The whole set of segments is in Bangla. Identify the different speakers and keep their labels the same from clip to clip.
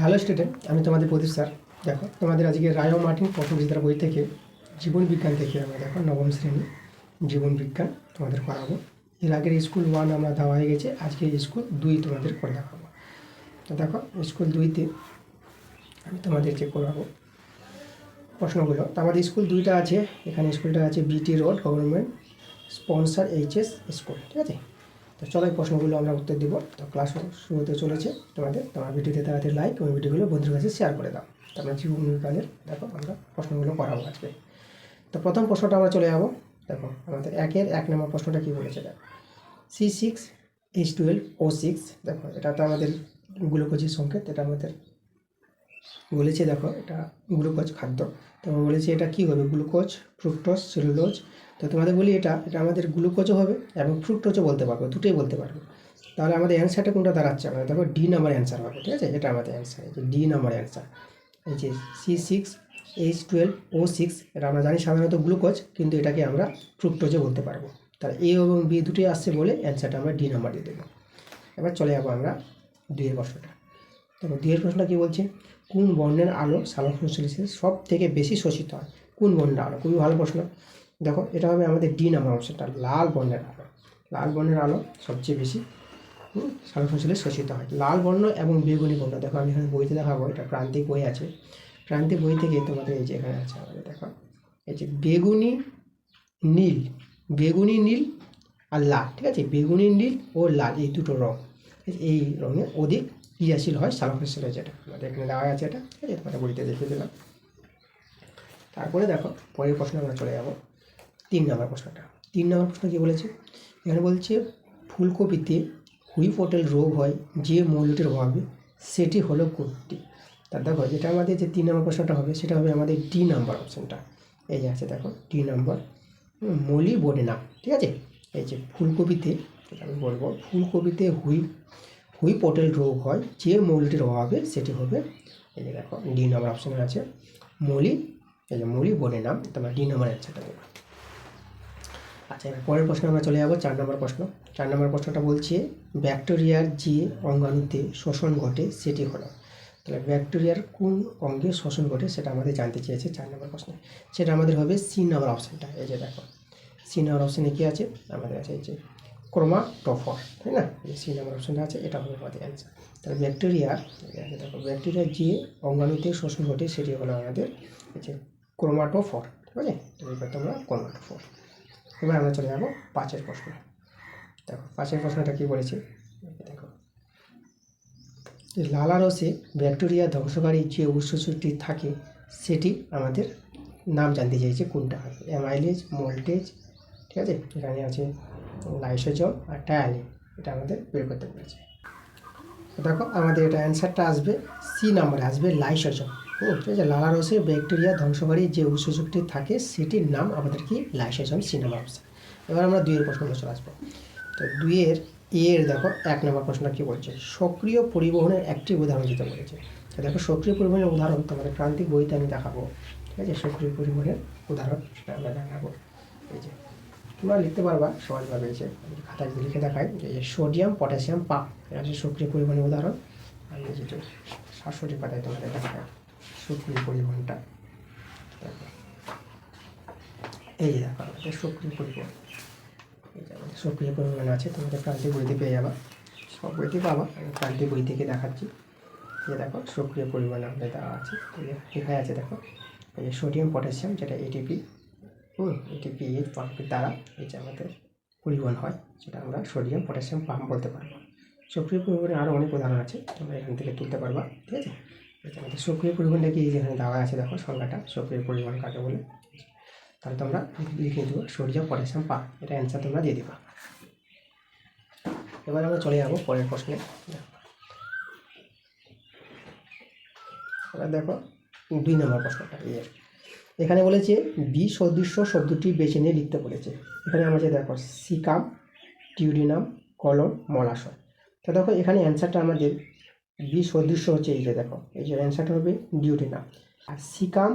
Speaker 1: হ্যালো স্টুডেন্ট আমি তোমাদের প্রদীপ স্যার। দেখো, তোমাদের আজকে রায় মার্টিন পটবিদ্যার বই থেকে জীবন বিজ্ঞান থেকে আমরা দেখো নবম শ্রেণি জীবন বিজ্ঞান তোমাদের করাবো এর আগের স্কুল ওয়ান আমরা দেওয়া হয়ে গেছে, আজকে স্কুল দুই তোমাদের করে দেখাবো। তো দেখো, স্কুল দুইতে আমি তোমাদের যে করাবো প্রশ্নগুলো। তো আমাদের স্কুল দুইটা আছে, এখানে স্কুলটা আছে BT road government sponsor HS school ঠিক আছে? তো চলো এই প্রশ্নগুলো আমরা উত্তর দিব। তো ক্লাস শুরু হতে চলেছে তোমাদের। তোমার ভিডিওতে তাড়াতাড়ি লাইক এবং ভিডিওগুলো বন্ধুর কাছে শেয়ার করে দাও। তো আমরা জীবন বিজ্ঞানের দেখো আমরা প্রশ্নগুলো করাবো আজকে। তো প্রথম প্রশ্নটা আমরা চলে যাব। দেখো আমাদের একের এক নম্বর প্রশ্নটা কী বলেছে? দেখো C six H twelve O six দেখো এটা তো আমাদের গ্লুকোজের সংকেত, এটা আমাদের বলেছে, দেখো এটা গ্লুকোজ খাদ্য। তো বলেছে এটা কি হবে? গ্লুকোজ, ফ্রুক্টোজ, সেলুলোজ তো তোমাদের বলি এটা এটা আমাদের গ্লুকোজও হবে এবং ফ্রুক্টোজও বলতে পারব, দুটোই বলতে পারব। তাহলে আমাদের অ্যান্সারটা কোনটা দাঁড়াচ্ছে? আমাদের দেখো ডি নাম্বার অ্যান্সার হবে, ঠিক আছে? এটা আমাদের অ্যান্সার ডি নাম্বার অ্যান্সার এই যে C six H twelve O six এটা আমরা জানি সাধারণত গ্লুকোজ, কিন্তু এটাকে আমরা ফ্রুক্টোজও বলতে পারব। তাহলে এ এবং বি দুটোই আসছে বলে অ্যান্সারটা আমরা ডি নাম্বার দিয়ে দেবো। এবার চলে যাব আমরা দুইয়ের প্রশ্নটা। দেখো, দুইয়ের প্রশ্নটা কী বলছে? কোন বর্ণের আলো সংশ্লেষে সব থেকে বেশি শোষিত হয়? কোন বর্ণের আলো? খুবই ভালো প্রশ্ন। দেখো, এটা হবে আমাদের ডি নাম্বার অংশটা, লাল বর্ণের আলো। লাল বর্ণের আলো সবচেয়ে বেশি সালোক সংশ্লেষে শোষিত হয়। লাল বর্ণ এবং বেগুনি বর্ণ, দেখো আমি এখানে বইতে দেখাবো, এটা প্রান্তিক বই আছে। প্রান্তিক বই থেকে তোমাদের এই যে এখানে আছে, আমাদের দেখো। এই যে বেগুনি নীল বেগুনি নীল আর লাল, ঠিক আছে? বেগুনি নীল ও লাল, এই দুটো রং। এই রঙে অধিক ক্রিয়াশীল হয় সালোক সংশ্লেষ যেটা। আমাদের এখানে দেওয়া আছে এটা, ঠিক আছে? তোমাদের বইতে দেখিয়ে দিলাম। তারপরে দেখো, পরের প্রশ্নে আমরা চলে যাব। তিন নম্বর প্রশ্নটা। তিন নম্বর প্রশ্ন কী বলেছে? এখানে বলছে, ফুলকপিতে হুইপোটেল রোগ হয়, যে মৌলটির অভাবে, সেটি হলো কোনটি? তা দেখো, যেটা আমাদের যে তিন নম্বর প্রশ্নটা হবে, সেটা হবে আমাদের ডি নাম্বার অপশানটা। এই যে আছে, দেখো, ডি নাম্বার মলি বোর্ডে না ঠিক আছে? এই যে ফুলকপিতে আমি বলব, ফুলকপিতে হুই হুই পটেল রোগ হয়, যে মৌলটির অভাবে, সেটি হবে, এই যে দেখো, ডি নাম্বার অপশানে আছে, মলি, এই যে মলি বোর্ডের নাম তোমরা ডি নাম্বার অ্যান্সারটা দেবে আচ্ছা এবার পরের প্রশ্নে আমরা চলে যাব চার নম্বর প্রশ্ন। চার নম্বর প্রশ্নটা বলছে, ব্যাকটেরিয়ার যে অঙ্গাণুতে শোষণ ঘটে সেটি হলো। তাহলে ব্যাকটেরিয়ার কোন অঙ্গে শোষণ ঘটে সেটা আমাদের জানতে চেয়েছে চার নম্বর প্রশ্নে। সেটা আমাদের হবে সি নাম্বার অপশানটা এই যে দেখো। সি নাম্বার অপশানে কী আছে? আমাদের আছে এই যে ক্রোমাটোফর, তাই না? সি নাম্বার অপশানটা আছে, এটা হবে আমাদের অ্যান্সার তাহলে ব্যাকটেরিয়ার দেখো, ব্যাকটেরিয়ার যে অঙ্গাণুতে শোষণ ঘটে সেটি হলো আমাদের এই যে ক্রোমাটোফর, ঠিক আছে? তোমরা ক্রোমাটোফর। এবার আমরা চলে যাব পাঁচের প্রশ্ন। দেখো, পাঁচের প্রশ্নটা কী বলেছে? দেখো। যে লালারসে ব্যাকটেরিয়া ধ্বংসকারী যে উৎসটি থাকে, সেটি আমাদের নাম জানতে চাইছে কোনটা? অ্যামাইলেজ, মোল্টেজ, ঠিক আছে? এখানে আছে লাইসোজম আর টায়ালিন এটা আমাদের বের করতে বলেছে। দেখো, আমাদের এটা অ্যান্সারটা আসবে, সি নাম্বারে আসবে লাইসোজম। হুম ঠিক আছে লালারসে ব্যাকটেরিয়া ধ্বংসকারী যে উৎসেচকটি থাকে, সেটির নাম আমাদের কি? লাইসোজম সি নাম্বার এবার আমরা দুইয়ের প্রশ্ন চলে আসব। তো দুইয়ের এর দেখো, এক নম্বর প্রশ্নটা কী বলছে? সক্রিয় পরিবহনের একটি উদাহরণ দিতে বলেছে। তো দেখো, সক্রিয় পরিবহনের উদাহরণ, তোমাদের প্রান্তিক বইতে আমি দেখাবো। ঠিক আছে, সক্রিয় পরিবহনের উদাহরণ সেটা আমরা দেখাবো। এই যে, তোমরা লিখতে পারবা সহজভাবে আমি খাতায় যদি লিখে দেখাই যে সোডিয়াম পটাশিয়াম পাপ এটা হচ্ছে সক্রিয় পরিবহনের উদাহরণ। আমি যেটা সাতষট্টি পাতায় তোমাদের দেখাই সক্রিয় পরিবহনটা দেখো এই দেখো আমাদের সক্রিয় পরিবহন এই যে আমাদের সক্রিয় পরিবহন আছে, তোমাদের প্রান্তিক বইতে পেয়ে যাবা। সব বইতে পাবা, আমি প্রান্তিক বই থেকে দেখাচ্ছি। যে দেখো সক্রিয় পরিবহন আমাদের দেওয়া আছে। এই যে লেখা আছে দেখো, এই যে সোডিয়াম, পটাশিয়াম, যেটা এটিপি হুম এটিপি এইট পাম্পের দ্বারা এই যে আমাদের পরিবহন হয়, সেটা আমরা সোডিয়াম, পটাশিয়াম, পাম্প বলতে পারব। সক্রিয় পরিবহনে আরও অনেক উদাহরণ আছে, তোমরা এখান থেকে তুলতে পারবা, ঠিক আছে? আমাদের সক্রিয় পরিবহনটা কি যেখানে দেওয়া আছে দেখো সংখ্যাটা সক্রিয় পরিবহন কাকে বলে? তাহলে তোমরা লিখে দেবো সোডিয়াম পটাশিয়াম পা, এটা অ্যান্সার তোমরা দিয়ে দেবা। এবার আমরা চলে যাব পরের প্রশ্নে। এবার দেখো, দুই নম্বর প্রশ্নটা, এই এখানে বলেছে, বি সদৃশ্য শব্দটি বেছে নিয়ে লিখতে বলেছে। এখানে আমাদের দেখো, সিকাম, টিউরিনাম, কলম, মলাশয়। তো দেখো, এখানে অ্যান্সারটা আমাদের বি সদৃশ্য হচ্ছে এই যে দেখো, এই যে অ্যান্সারটা হবে ডিউডিনাম আর সিকাম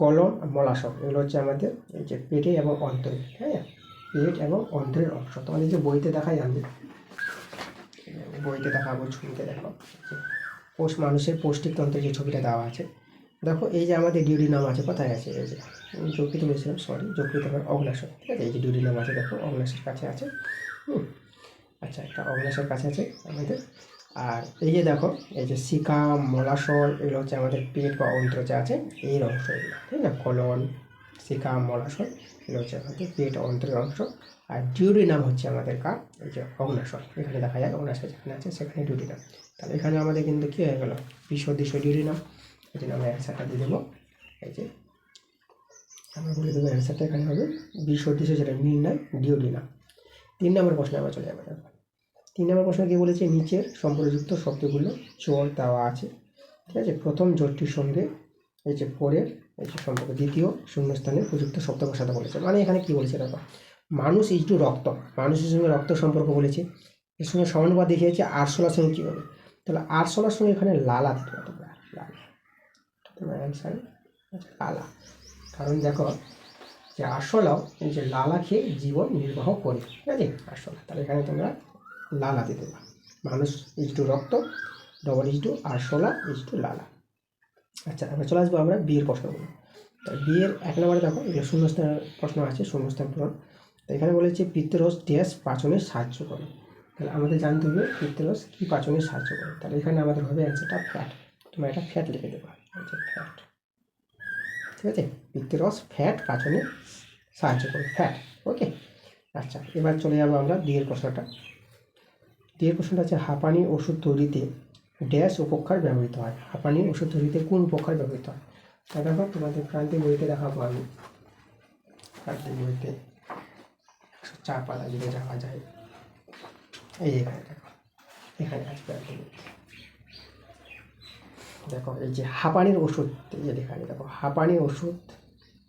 Speaker 1: কলম আর মলাশয়, এগুলো হচ্ছে আমাদের এই যে পেটে এবং অন্তরে হ্যাঁ? পেট এবং অন্তরের অংশ। তোমাদের যে বইতে দেখাই আমি, বইতে দেখাবো, ছবিতে দেখো পোষ, মানুষের পৌষ্টিক তন্ত্রে যে ছবিটা দেওয়া আছে, দেখো এই যে আমাদের ডিউডি নাম আছে, কোথায় আছে? এই যে যকৃত বলেছিলাম সরি যকৃত আমার অগ্নাশয়, ঠিক আছে? এই যে ডিউডি নাম আছে, দেখো, অগ্নাশয়ের কাছে আছে, হুম? আচ্ছা একটা অগ্নাশয়ের কাছে আছে আমাদের আর এই যে দেখো, এই যে সিকা, মলাশয়, এগুলো হচ্ছে আমাদের পেট বা অন্ত্র যে আছে এই অংশ এগুলো ঠিক না? কলন, সিকা, মলাশয়, এগুলো হচ্ছে আমাদের পেট অন্ত্রের অংশ। আর ডিউডি নাম হচ্ছে আমাদের কা এই যে অগ্নাশয়। এখানে দেখা যায় অগ্নাশয় যেখানে আছে, সেখানে ডিউডি নাম। তাহলে এখানে আমাদের কিন্তু কী হয়ে গেল? বিশদৃশ্য ডিউডি নাম। এই জন্য আমরা অ্যান্সারটা দিয়ে দেবো। এই যে, আমরা বলে দেবো অ্যান্সারটা এখানে হবে বিশদৃশ্য যেটা নির্ণয় ডিউডি নাম। তিন নম্বর প্রশ্নে আমরা চলে যাব তিন নম্বর প্রশ্ন কি বলেছে? নিচের সম্পর্কযুক্ত শব্দগুলো জোর দেওয়া আছে। ঠিক আছে? প্রথম জোরটির সঙ্গে, এই যে পরের, এই যে সম্পর্ক, দ্বিতীয় শূন্যস্থানে প্রযুক্ত শব্দ বসাতে বলেছে। মানে এখানে কি বলেছে দেখো? মানুষ ইজটু রক্ত। মানুষের সঙ্গে রক্ত সম্পর্ক বলেছে। এর সঙ্গে সমানুপাত দেখিয়েছে আরশোলার সঙ্গে কী হবে তাহলে আরশোলার সঙ্গে এখানে লালা দিতে লালা। লালা। কারণ দেখো, যে আরশোলাও যে লালা খেয়ে জীবন নির্বাহ করে। ঠিক আছে? আরশোলা। তাহলে এখানে তোমরা লালা দিতে পারো। মানুষ ইজ টু রক্ত, ডবল ইজ টু আরশোলা ইজ টু লালা। আচ্ছা এবার চলে আসব আমরা বিয়ের প্রশ্নগুলো। তো বিয়ের এক নম্বরে দেখো এগুলো শূন্যস্থান প্রশ্ন আছে, শূন্যস্থান পূরণ। তো এখানে বলেছে পিত্তরস ড্যাশ পাচনে সাহায্য করে। তাহলে আমাদের জানতে হবে পিত্তরস কী পাচনে সাহায্য করে। তাহলে এখানে আমাদের হবে অ্যান্সারটা ফ্যাট তোমরা এটা ফ্যাট লিখে দেবো। ফ্যাট ঠিক আছে? পিত্তরস ফ্যাট পাচনে সাহায্য করে। ফ্যাট ওকে আচ্ছা এবার চলে যাব আমরা দিয়ের প্রশ্নটা। দিয়ের প্রশ্নটা আছে হাঁপানি ওষুধ তৈরিতে ড্যাশ উপকার ব্যবহৃত হয়। হাঁপানি ওষুধ তৈরিতে কোন উপক্ষার ব্যবহৃত হয়? তা দেখো, তোমাদের ক্রান্তি বইতে দেখাবো আমি। ক্রান্তি বইতে একশো চার পাতা যদি যাওয়া যায়। এই এখানে দেখো, এখানে আসবে ক্রান্তি বইতে। দেখো, এই যে হাঁপানির ওষুধ, এই যে দেখা যায় দেখো হাঁপানির ওষুধ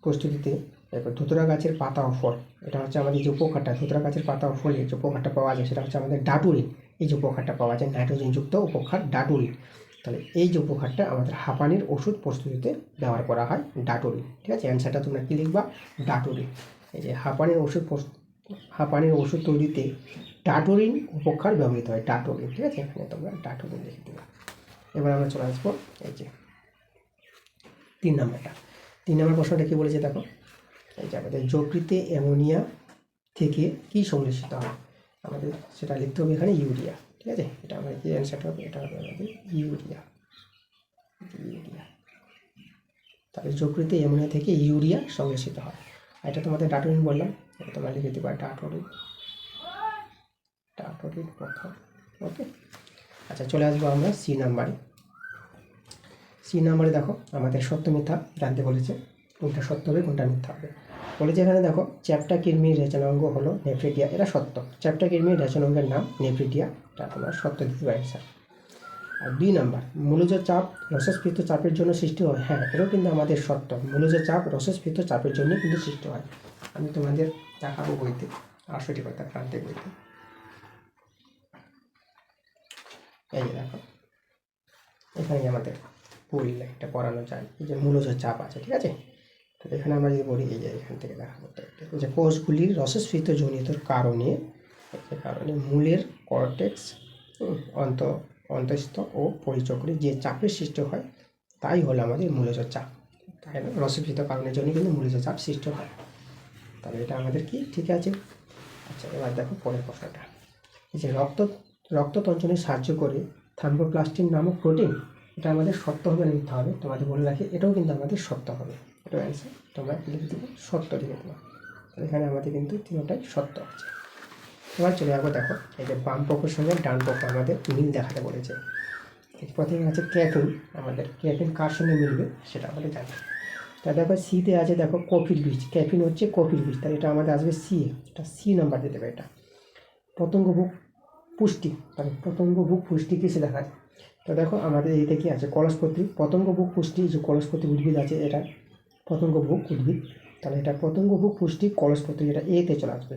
Speaker 1: প্রস্তুতিতে দেখো ধুতরা গাছের পাতা ও ফল, এটা হচ্ছে আমাদের যে উপকারটা, ধুতরা গাছের পাতা ও ফলে যে উপকারটা পাওয়া যায় সেটা হচ্ছে আমাদের ডাটুরিন এই যে উপকারটা পাওয়া যায়, নাইট্রোজেনযুক্ত উপকার ডাটুরিন তাহলে এই যে উপকারটা আমাদের হাঁপানির ওষুধ প্রস্তুতিতে ব্যবহার করা হয় ডাটুরিন ঠিক আছে? অ্যান্সারটা তোমরা কী লিখবা? ডাটুরিন এই যে হাঁপানির ওষুধ হাঁপানির ওষুধ তৈরিতে ডাটুরিন উপকার ব্যবহৃত হয় ডাটুরিন ঠিক আছে? এখানে তোমরা ডাটুরিন লিখে দেবে। এবার আমরা চলে আসব, এই যে তিন নম্বরটা। তিন নম্বর প্রশ্নটা কী বলেছে দেখো? এই যে আমাদের যকৃতে অ্যামোনিয়া থেকে কি সংশ্লিষ্ট হয়? আমাদের সেটা লিখতে হবে এখানে ইউরিয়া, ঠিক আছে? এটা আমাদের কি অ্যান্সারটা হবে? এটা হবে আমাদের ইউরিয়া ইউরিয়া। তাহলে যকৃতে অ্যামোনিয়া থেকে ইউরিয়া সংশ্লিষ্ট হয়। আর এটা তোমাদের ডাটোরিন বললাম, এটা তোমরা লিখে দিবা ডাটোরিন। ডাটোরিন প্রথম, ওকে? আচ্ছা চলে আসব আমরা সি নাম্বারে। সি নাম্বারে দেখো, আমাদের সত্য মিথ্যা জানতে বলেছে, কোনটা সত্য হবে, কোনটা মিথ্যা হবে। বলেছে এখানে দেখো, চ্যাপ্টা কিরমির রেচনাঙ্গ হলো নেফ্রিডিয়া এটা সত্য। চ্যাপ্টা কিরমির রেচনাঙ্গের নাম নেফ্রিডিয়া এটা তোমরা সত্য দিতে পারি স্যার আর দুই নাম্বার, মূলজ চাপ রসস্ফীত চাপের জন্য সৃষ্টি হয়। হ্যাঁ এটাও কিন্তু আমাদের সত্য। মূলজ চাপ রসস্ফীত চাপের জন্য কিন্তু সৃষ্টি হয়। আমি তোমাদের দেখাবো বইতে আটষট্টি কথা ক্রান্তি বইতে। এই যে দেখো, এখানে আমাদের পুল একটা পড়ানো যায়, এই যে মূলজ চাপ আছে, ঠিক আছে? তো এখানে আমরা যদি বলি, এই যে এখান থেকে দেখা করতে যে কোষগুলির রসস্ফীত জনিতর কারণে কারণে মূলের কর্টেক্স অন্ত, অন্তঃস্থ ও পরিচক্রে যে চাপের সৃষ্টি হয়, তাই হলো আমাদের মূলজ চাপ। তাই রসস্ফীত কারণের জন্য কিন্তু মূলজ চাপ সৃষ্টি হয়। তাহলে এটা আমাদের কি? ঠিক আছে। আচ্ছা এবার দেখো পরের প্রশ্নটা। যে রক্ত, রক্ততঞ্চনে সাহায্য করে থার্মোপ্লাস্টিন নামক প্রোটিন, এটা আমাদের সত্য হবে না মিথ্যা হবে? তোমাদের বলে রাখি, এটাও কিন্তু আমাদের সত্য হবে। এটাও অ্যান্সার তোমরা লিখে দেবো সত্য দেবো তাহলে এখানে আমাদের কিন্তু তিনটাই সত্য আছে। এবার চলে যাব দেখো, এই যে বাম পক্ষের সঙ্গে ডান পক্ষ আমাদের মিল দেখাতে বলেছে। প্রথমে আছে ক্যাফিন, আমাদের ক্যাফিন কার সঙ্গে মিলবে সেটা আমাদের জানতে তা দেখো সিতে আছে দেখো কফির বীজ, ক্যাফিন হচ্ছে কফির বীজ, তাহলে এটা আমাদের আসবে সি এটা সি নাম্বার দিতে হবে এটা। পতঙ্গভুক পুষ্টি, তাহলে পতঙ্গভুক পুষ্টি কিসে দেখা যায় তো দেখো আমাদের এইটা কি আছে, কলসপত্রী পতঙ্গভুক পুষ্টি যে কলসপত্রী উদ্ভিদ আছে, এটা পতঙ্গভুক উদ্ভিদ তাহলে এটা পতঙ্গভুক পুষ্টি কলসপত্রী এটা এতে চলে আসবে।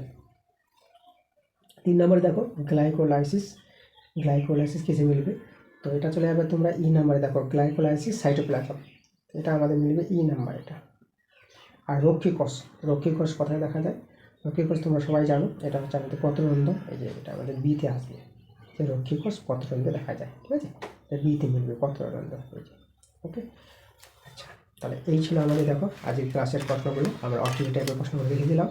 Speaker 1: তিন নম্বরে দেখো গ্লাইকোলাইসিস গ্লাইকোলাইসিস কিসে মিলবে? তো এটা চলে যাবে তোমরা ই নাম্বারে দেখো গ্লাইকোলাইসিস সাইটোপ্লাজম এটা আমাদের মিলবে ই নাম্বার এটা। আর রক্ষী কোষ রক্ষী কোষ কোথায় দেখা যায়। রক্ষী কোষ তোমরা সবাই জানো, এটা হচ্ছে আমাদের পত্ররন্ধ্র, এই যে এটা আমাদের বিতে আসবে। যে রক্ষী কোষ পত্ররন্ধ্রে দেখা যায়, ঠিক আছে? তা বিতে মিলবে হয়েছে ওকে তাহলে এই ছিল আমাদের, দেখো, আজকের ক্লাসের প্রশ্নগুলো। আমরা অফিস টাইপের প্রশ্নগুলো লিখে দিলাম।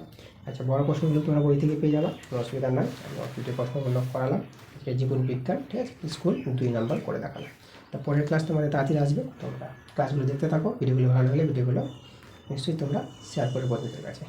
Speaker 1: আচ্ছা বড় প্রশ্নগুলো তোমরা বই থেকে পেয়ে যাবে, কোনো অসুবিধা নাই। আমি অফিসের প্রশ্নগুলো করালাম। আজকে জীবন বিজ্ঞান, ঠিক আছে স্কুল দুই নাম্বার করে দেখালাম। তা পরের ক্লাস তোমাদের তাড়াতাড়ি আসবে। তোমরা ক্লাসগুলো দেখতে থাকো ভিডিওগুলো ভালো হলে ভিডিওগুলো নিশ্চয়ই তোমরা শেয়ার করে বন্ধুদের কাছে।